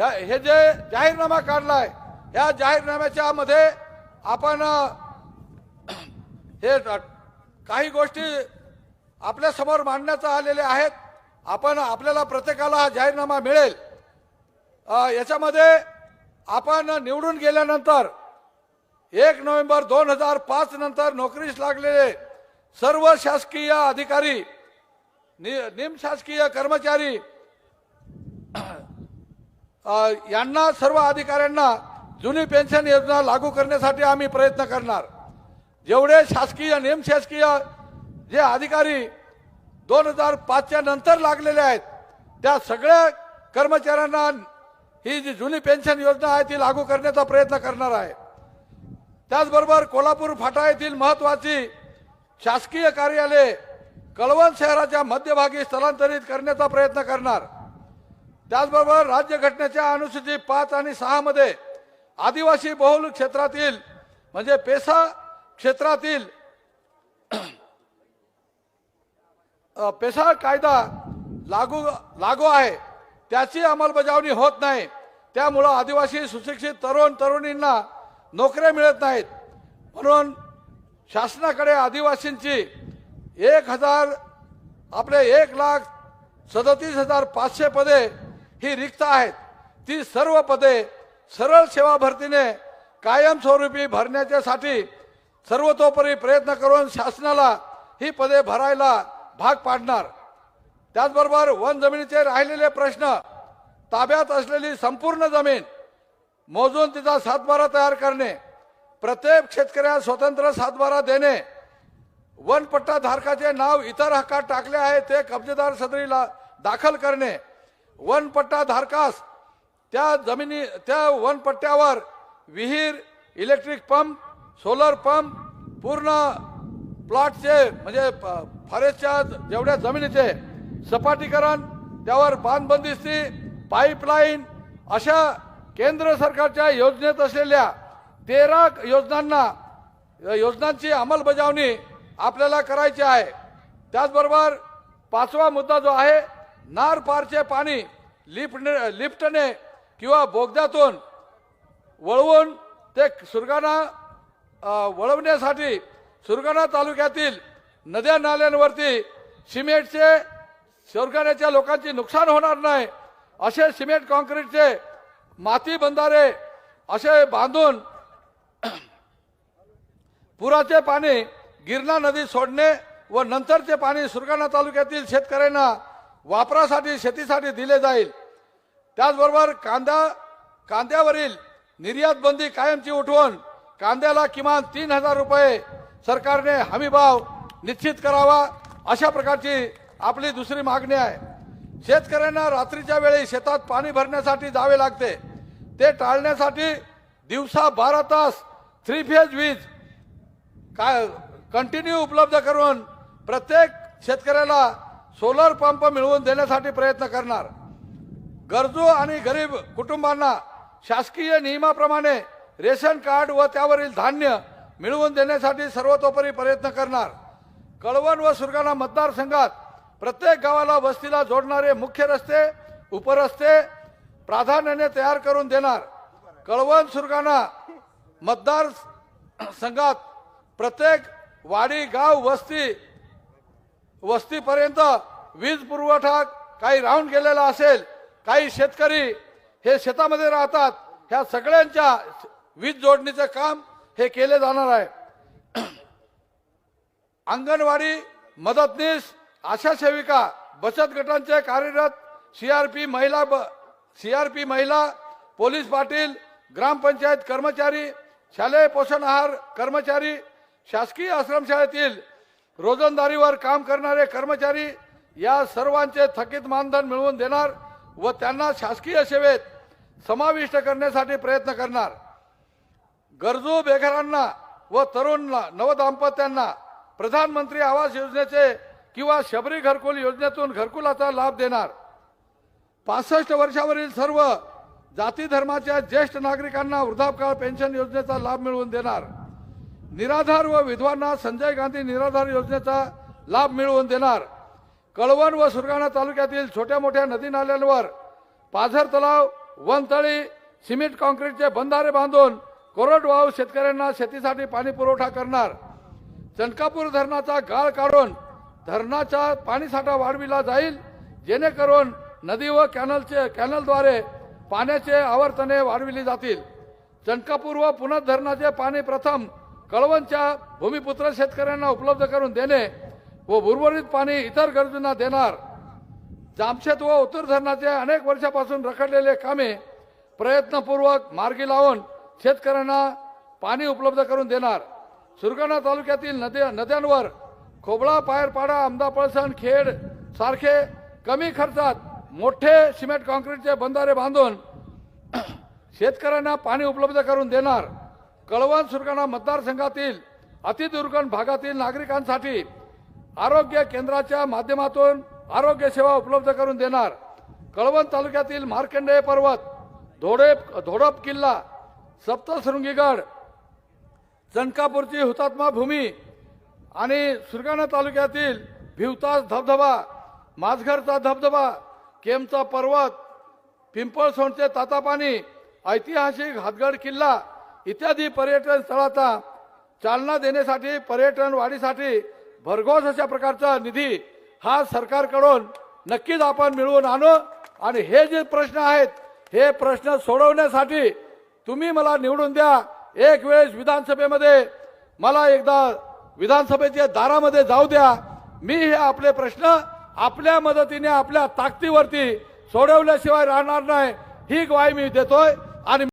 ह्या- हे जे जाहीरनामा काढलाय या जाहीरनाम्याच्या मध्ये आपण हे काही गोष्टी आपल्यासमोर मांडण्याचा आलेल्या आहेत. आपण आपल्याला प्रत्येकाला हा जाहीरनामा मिळेल. याच्यामध्ये आपण निवडून गेल्यानंतर एक नोव्हेंबर दोन हजार पाच नंतर नोकरीस लागलेले सर्व शासकीय अधिकारी नि- निमशासकीय कर्मचारी यांना सर्व अधिकाऱ्यांना जुनी पेन्शन योजना लागू करण्यासाठी आम्ही प्रयत्न करणार. जेवढे शासकीय निमशासकीय जे अधिकारी दोन हजार पाचच्या नंतर लागलेले आहेत त्या सगळ्या कर्मचाऱ्यांना ही जी जुनी पेन्शन योजना आहे ती लागू करण्याचा प्रयत्न करणार आहे. त्याचबरोबर कोल्हापूर फाटा येथील महत्वाची शासकीय कार्यालये कळवण शहराच्या मध्यभागी स्थलांतरित करण्याचा प्रयत्न करणार. त्याचबरोबर राज्यघटनेच्या अनुसूचित पाच आणि सहा मध्ये आदिवासी बहुल क्षेत्रातील म्हणजे पेसा क्षेत्रातील पेसा कायदा लागू लागू आहे. त्याची अंमलबजावणी होत नाही. त्यामुळं आदिवासी सुशिक्षित तरुण तरुणींना नोकऱ्या मिळत नाहीत. म्हणून शासनाकडे आदिवासींची एक हजार आपले एक लाख सदतीस हजार पाचशे पदे ही रिक्त आहेत. ती सर्व पदे सरळ सेवा भरतीने कायमस्वरूपी भरण्याच्यासाठी सर्वतोपरी प्रयत्न करून शासनाला ही पदे भरायला भाग पाडणार. त्याचबरोबर वन जमिनीचे राहिलेले प्रश्न ताब्यात असलेली संपूर्ण जमीन मोजून तिचा सातबारा तयार करणे प्रत्येक शेतकऱ्यास स्वतंत्र सातबारा देणे वनपट्टा धारकाचे नाव इतर हक्कात टाकले आहे ते कब्जेदार सदरीला दाखल करणे वनपट्टा धारकास त्या जमिनी त्या वनपट्ट्यावर विहीर इलेक्ट्रिक पंप सोलर पंप पूर्ण प्लॉटचे म्हणजे फॉरेस्टच्या जेवढ्या जमिनीचे सपाटीकरण त्यावर बांधबंदिस्ती पाईपलाईन अशा केंद्र सरकारच्या योजनेत असलेल्या तेरा योजनांना योजनांची अंमलबजावणी आपल्याला करायची आहे. त्याचबरोबर पाचवा मुद्दा जो आहे नार पारचे पाणी. लिफ्टने लिफ्टने किंवा बोगद्यातून वळवून ते सुरगाणा वळवण्यासाठी सुरगाणा तालुक्यातील नद्या नाल्यांवरती सिमेंटचे सुरगाण्याच्या लोकांचे नुकसान होणार नाही असे सिमेंट कॉन्क्रीटचे माती बंधारे असे बांधून पुराचे पाणी गिरणा नदी सोडणे व नंतरचे पाणी सुरगाणा तालुक्यातील शेतकऱ्यांना वापरासाठी शेतीसाठी दिले जाईल. त्याचबरोबर कांदा कांद्यावरील निर्यात बंदी कायमची उठवून कांद्याला किमान तीन हजार रुपये सरकारने हमीभाव निश्चित करावा अशा प्रकारची आपली दुसरी मागणी आहे. शेतकऱ्यांना रात्रीच्या वेळी शेतात पाणी भरण्यासाठी जावे लागते. ते टाळण्यासाठी दिवसा बारा तास थ्री फेज वीज का कंटिन्यू उपलब्ध करून प्रत्येक शेतकऱ्याला सोलर पंप मिळवून देण्यासाठी प्रयत्न करणार. गरजू आणि गरीब कुटुंबांना शासकीय नियमाप्रमाणे रेशन कार्ड व त्यावरील धान्य मिळवून देण्यासाठी सर्वतोपरी प्रयत्न करणार. कळवण व सुरगाणा मतदारसंघात प्रत्येक गावाला वस्तीला जोडणारे मुख्य रस्ते उपरस्ते प्राधान्याने तयार करून देणार. कळवण सुरगाणा मतदार संघात प्रत्येक वाडी गाव वस्ती वस्तीपर्यंत वीज पुरवठा काही राहून गेलेला असेल काही शेतकरी हे शेतामध्ये राहतात ह्या सगळ्यांच्या वीज जोडणीचं काम हे केले जाणार आहे. अंगणवाडी मदतनीस आशा सेविका बचत गटांचे कार्यरत सीआरपी महिला सीआरपी महिला पोलीस पाटील ग्रामपंचायत कर्मचारी शालेय पोषण आहार कर्मचारी शासकीय आश्रमशाळेतील रोजंदारीवर काम करणारे कर्मचारी या सर्वांचे थकीत मानधन मिळवून देणार व त्यांना शासकीय सेवेत समाविष्ट करण्यासाठी प्रयत्न करणार. गरजू बेघरांना व तरुण नवदाम्पत्यांना प्रधानमंत्री आवास योजनेचे किंवा शबरी घरकुल योजनेतून घरकुलाचा लाभ देणार. पासष्ट वर्षावरील सर्व जाती धर्माच्या ज्येष्ठ नागरिकांना वृद्धापकाळ पेन्शन योजनेचा लाभ मिळवून देणार. निराधार व विधवांना संजय गांधी निराधार योजनेचा लाभ मिळवून देणार. कळवण व सुरगाणा तालुक्यातील छोट्या मोठ्या नदी नाल्यांवर पाझर तलाव वनतळी सिमेंट कॉन्क्रीटचे बंधारे बांधून कोरडवाहू शेतकऱ्यांना शेतीसाठी पाणी पुरवठा करणार. चनकापूर धरणाचा गाळ काढून धरणाचा पाणीसाठा वाढविला जाईल जेणेकरून नदी व कॅनलचे कॅनलद्वारे पाण्याचे आवर्तने वाढविली जातील. चनकापूर व पुनर्धरणाचे पाणी प्रथम कळवणच्या भूमिपुत्र शेतकऱ्यांना उपलब्ध करून देणे व उर्वरित पाणी इतर गरजूंना देणार जामशेत व उत्तर धरणाचे अनेक वर्षापासून रखडलेले कामे प्रयत्नपूर्वक मार्गी लावून शेतकऱ्यांना पाणी उपलब्ध करून देणार. सुरगाणा तालुक्यातील नद्या नद्यांवर खोबळा पायरपाडा अमदापळसण खेड सारखे कमी खर्चात मोठे सिमेंट कॉन्क्रीटचे बंधारे बांधून शेतकऱ्यांना पाणी उपलब्ध करून देणार. कळवण सुरगाणा मतदारसंघातील अतिदुर्गम भागातील नागरिकांसाठी आरोग्य केंद्राच्या माध्यमातून आरोग्य सेवा उपलब्ध करून देणार. कळवण तालुक्यातील मार्कंडेय पर्वत धोडे धोडप किल्ला सप्तशृंगीगड चनकापूरची हुतात्मा भूमी आणि सुरगाणा तालुक्यातील भिवतास धबधबा माझघरचा धबधबा केमचा पर्वत पिंपळसोंडचे तातापाणी ऐतिहासिक हातगड किल्ला इत्यादी पर्यटन स्थळाचा चालना देण्यासाठी पर्यटन वाढीसाठी भरघोस अशा प्रकारचा निधी हा सरकारकडून नक्कीच आपण मिळवून आणू. आणि हे जे प्रश्न आहेत हे प्रश्न सोडवण्यासाठी तुम्ही मला निवडून द्या. एक वेळेस विधानसभेमध्ये मला एकदा विधानसभेच्या दारामध्ये जाऊ द्या. मी हे आपले प्रश्न आपल्या मदतीने आपल्या ताकदीवरती सोडवल्याशिवाय राहणार नाही. ही ग्वाही मी देतोय. आणि